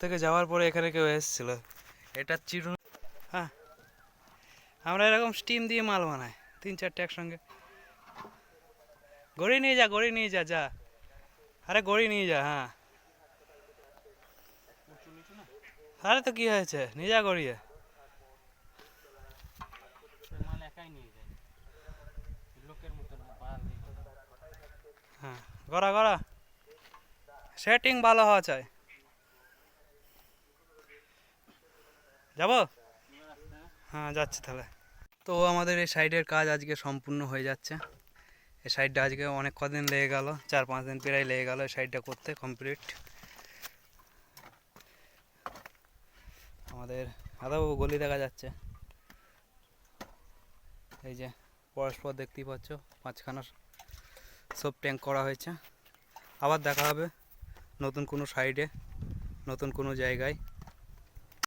থেকে যাওয়ার পরে এখানে কেউ এসেছিল। এটা চিরু হ্যাঁ। আমরা এরকম স্টিম দিয়ে মাল বানাই, তিন চারটে একসঙ্গে। গড়ি নিয়ে যা, গড়ি নিয়ে যা যা। আরে গড়ি নিয়ে যা হ্যাঁ। আরে তো কি হয়েছে? নিয়ে যা গড়িয়ে হ্যাঁ গড়া গড়া। সেটিং ভালো হওয়া চাই। যাব? হ্যাঁ যাচ্ছি তাহলে। তো আমাদের এই সাইডের কাজ আজকে সম্পূর্ণ হয়ে যাচ্ছে। এই সাইডটা আজকে অনেক কদিন লেগে গেল, চার পাঁচ দিন প্রায় লেগে গেল এই সাইডটা করতে কমপ্লিট আমাদের আদাও গলি দেখা যাচ্ছে। এই যে পরস্পর দেখতেই পাচ্ছ পাঁচখানা সব ট্যাঙ্ক করা হয়েছে। আবার দেখা হবে। নতুন কোনো সাইডে নতুন কোনো জায়গায়।